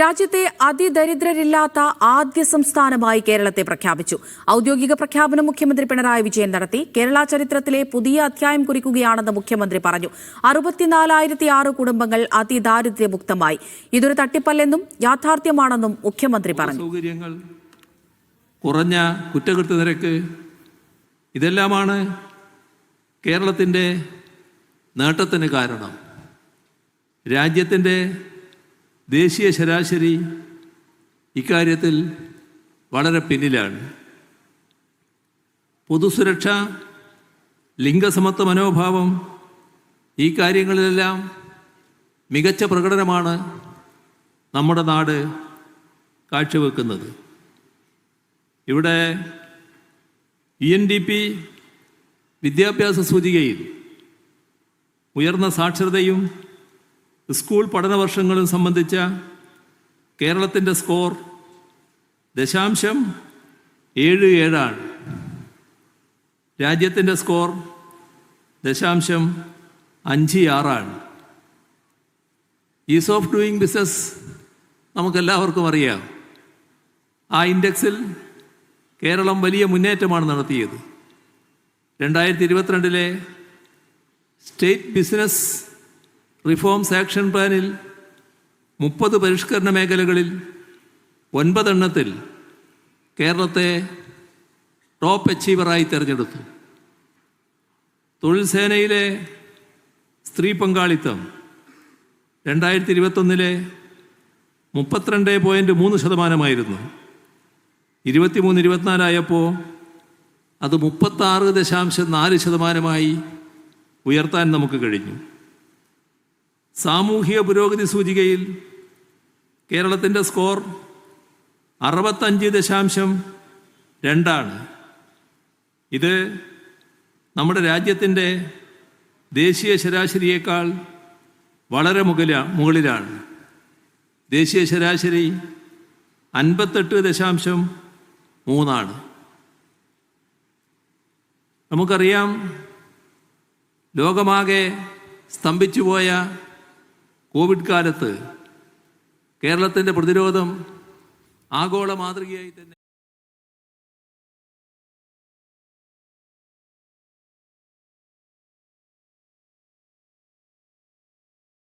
രാജ്യത്തെ അതിദരിദ്രരില്ലാത്ത ആദ്യ സംസ്ഥാനമായി കേരളത്തെ പ്രഖ്യാപിച്ചു. ഔദ്യോഗിക പ്രഖ്യാപനം മുഖ്യമന്ത്രി പിണറായി വിജയൻ നടത്തി. കേരള ചരിത്രത്തിലെ പുതിയ അധ്യായം കുറിക്കുകയാണെന്ന് മുഖ്യമന്ത്രി പറഞ്ഞു. അറുപത്തിനാലായിരത്തി ആറ് കുടുംബങ്ങൾ അതിദാരിദ്ര്യമുക്തമായി. ഇതൊരു തട്ടിപ്പല്ലെന്നും യാഥാർത്ഥ്യമാണെന്നും മുഖ്യമന്ത്രി പറഞ്ഞു. സൗകര്യങ്ങൾ കുറഞ്ഞ കുറ്റകൃത്യ നിരക്ക് ഇതെല്ലാമാണ് കേരളത്തിന്റെ നേട്ടത്തിന് കാരണം. രാജ്യത്തിന്റെ ദേശീയ ശരാശരി ഇക്കാര്യത്തിൽ വളരെ പിന്നിലാണ്. പൊതുസുരക്ഷ ലിംഗസമത്വ മനോഭാവം ഈ കാര്യങ്ങളിലെല്ലാം മികച്ച പ്രകടനമാണ് നമ്മുടെ നാട് കാഴ്ചവെക്കുന്നത്. ഇവിടെ ഇ എൻ ഡി പി വിദ്യാഭ്യാസ സൂചികയിൽ ഉയർന്ന സാക്ഷരതയും സ്കൂൾ പഠന വർഷങ്ങളും സംബന്ധിച്ച കേരളത്തിന്റെ സ്കോർ ദശാംശം ഏഴ് ഏഴാണ്. രാജ്യത്തിന്റെ സ്കോർ ദശാംശം അഞ്ച് ആറാണ്. ഈസ് ഓഫ് ഡൂയിങ് ബിസിനസ് നമുക്കെല്ലാവർക്കും അറിയാം. ആ ഇൻഡെക്സിൽ കേരളം വലിയ മുന്നേറ്റമാണ് നടത്തിയത്. രണ്ടായിരത്തി ഇരുപത്തിരണ്ടിലെ സ്റ്റേറ്റ് ബിസിനസ് റിഫോംസ് ആക്ഷൻ പ്ലാനിൽ മുപ്പത് പരിഷ്കരണ മേഖലകളിൽ ഒൻപതെണ്ണത്തിൽ കേരളത്തെ ടോപ്പ് അച്ചീവറായി തിരഞ്ഞെടുത്തു. തൊഴിൽ സേനയിലെ സ്ത്രീ പങ്കാളിത്തം രണ്ടായിരത്തി ഇരുപത്തൊന്നിലെ മുപ്പത്തിരണ്ട് പോയിന്റ് മൂന്ന് ശതമാനമായിരുന്നു. ഇരുപത്തിമൂന്ന് ഇരുപത്തിനാലായപ്പോൾ അത് മുപ്പത്താറ് ദശാംശം നാല് ശതമാനമായി ഉയർത്താൻ നമുക്ക് കഴിഞ്ഞു. സാമൂഹിക പുരോഗതി സൂചികയിൽ കേരളത്തിന്റെ സ്കോർ അറുപത്തഞ്ച് ദശാംശം രണ്ടാണ്. ഇത് നമ്മുടെ രാജ്യത്തിന്റെ ദേശീയ ശരാശരിയേക്കാൾ വളരെ മുകളില മുകളിലാണ്. ദേശീയ ശരാശരി അൻപത്തെട്ട് ദശാംശം മൂന്നാണ്. നമുക്കറിയാം ലോകമാകെ സ്തംഭിച്ചുപോയ കോവിഡ് കാലത്ത് കേരളത്തിന്റെ പ്രതിരോധം ആഗോള മാതൃകയായി തന്നെ